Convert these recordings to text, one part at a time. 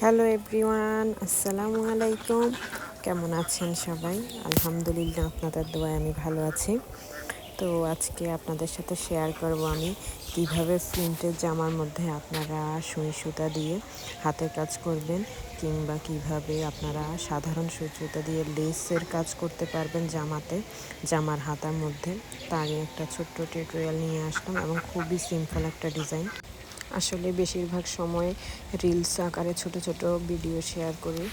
Hello everyone, আসসালামু আলাইকুম। কেমন আছেন সবাই? আলহামদুলিল্লাহ আপনাদের দোয়ায় আমি ভালো আছি। তো আজকে আপনাদের সাথে শেয়ার করব আমি কীভাবে প্রিন্টের জামার মধ্যে আপনারা সুই সুতা দিয়ে হাতের কাজ করবেন কিংবা কীভাবে আপনারা সাধারণ সুই সুতা দিয়ে লেসের কাজ করতে পারবেন জামাতে, জামার হাতার মধ্যে। তার একটা ছোট্ট টিউটোরিয়াল নিয়ে আসলাম এবং খুবই সিম্পল একটা ডিজাইন আসলে বেশিরভাগ সময় রিলস আকারে ছোট ছোট ভিডিও শেয়ার করি।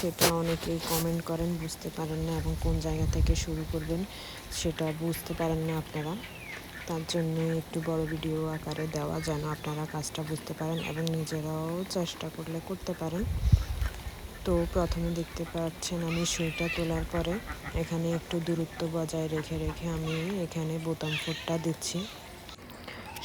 সেটা অনেকেই কমেন্ট করেন, বুঝতে পারেন না এবং কোন জায়গা থেকে শুরু করবেন সেটা বুঝতে পারেন না আপনারা। তার জন্য একটু বড় ভিডিও আকারে দেওয়া যেন আপনারা কাজটা বুঝতে পারেন এবং নিজেরাও চেষ্টা করলে করতে পারেন। তো প্রথমে দেখতে পাচ্ছেন আমি সুইটা তোলার পরে এখানে একটু দূরত্ব বজায় রেখে রেখে আমি এখানে বোতাম ফুটটা দিচ্ছি।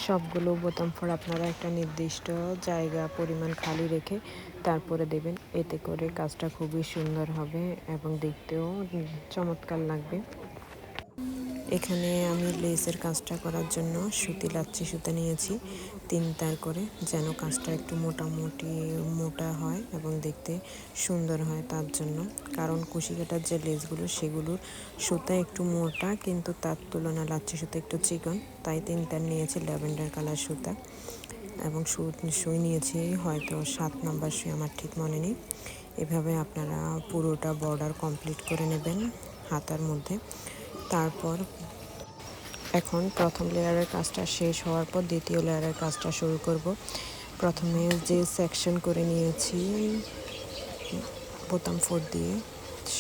সবগুলো বোতাম ফোড় আপনারা একটা নির্দিষ্ট জায়গা, পরিমাণ খালি রেখে তারপরে দেবেন। এতে করে কাজটা খুবই সুন্দর হবে এবং দেখতেও চমৎকার লাগবে। এখানে আমি লেসের কাজটা করার জন্য সুতি লাচ্ছি সুতা নিয়েছি। তিন তার করে যেন কাজটা একটু মোটামুটি মোটা হয় এবং দেখতে সুন্দর হয় তার জন্য। কারণ কুশি কাটার যে লেসগুলো সেগুলোর সুতা একটু মোটা কিন্তু তার তুলনায় লাচ্ছি সুতা একটু চিকন। তাই তিন তার নিয়েছি ল্যাভেন্ডার কালার সুতা এবং সু, সুই নিয়েছি হয়তো সাত নাম্বার সুই আমার ঠিক মনে নেই। এভাবে আপনারা পুরোটা বর্ডার কমপ্লিট করে নেবেন হাতার মধ্যে। তারপর এখন প্রথম লেয়ারের কাজটা শেষ হওয়ার পর দ্বিতীয় লেয়ারের কাজটা শুরু করব। প্রথমে যে সেকশন করে নিয়েছি, বোতাম ফোর দিয়ে।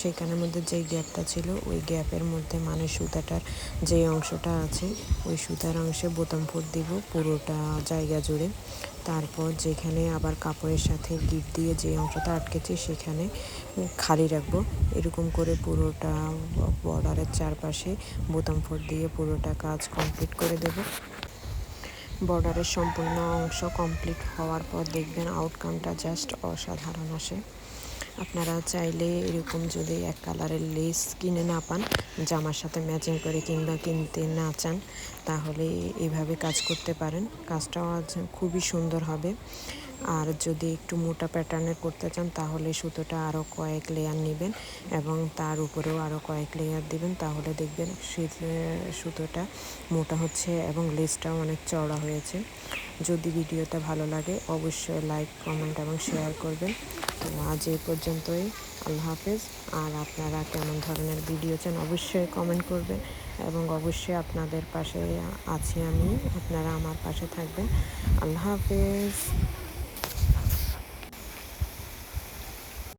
সেখানের মধ্যে যে গ্যাপটা ছিল, ওই গ্যাপের মধ্যে মানে সুতাটার যে অংশটা আছে, ওই সুতার অংশে বোতাম ফুট দিব পুরোটা জায়গা জুড়ে। তারপর যেখানে আবার কাপড়ের সাথে গিট দিয়ে যে অংশটা আটকেছি, সেখানে খালি রাখব। এরকম করে পুরোটা বর্ডারের চারপাশে বোতাম ফুট দিয়ে পুরোটা কাজ কমপ্লিট করে দেব। বর্ডারের সম্পূর্ণ অংশ কমপ্লিট হওয়ার পর দেখবেন আউটকামটা জাস্ট অসাধারণ আসে। আপনারা চাইলে এরকম যদি এক কালারের লেস কিনে না পান, জামার সাথে ম্যাচিং করে কিংবা কিনতে না চান, তাহলে এভাবে কাজ করতে পারেন। কাজটাও আজ খুবই সুন্দর হবে। আর যদি একটু মোটা প্যাটার্নের করতে চান, তাহলে সুতোটা আরও কয়েক লেয়ার নেবেন এবং তার উপরেও আরও কয়েক লেয়ার দিবেন। তাহলে দেখবেন সুতোটা মোটা হচ্ছে এবং লেসটাও অনেক চওড়া হয়েছে। যদি ভিডিওটা ভালো লাগে, অবশ্যই লাইক কমেন্ট এবং শেয়ার করবেন। তো আজ এই পর্যন্তই, আল্লাহ হাফেজ। আর আপনারা কেমন ধরনের ভিডিও চান অবশ্যই কমেন্ট করবেন এবং অবশ্যই আপনাদের পাশে আছি আমি, আপনারা আমার পাশে থাকবেন। আল্লাহ হাফেজ।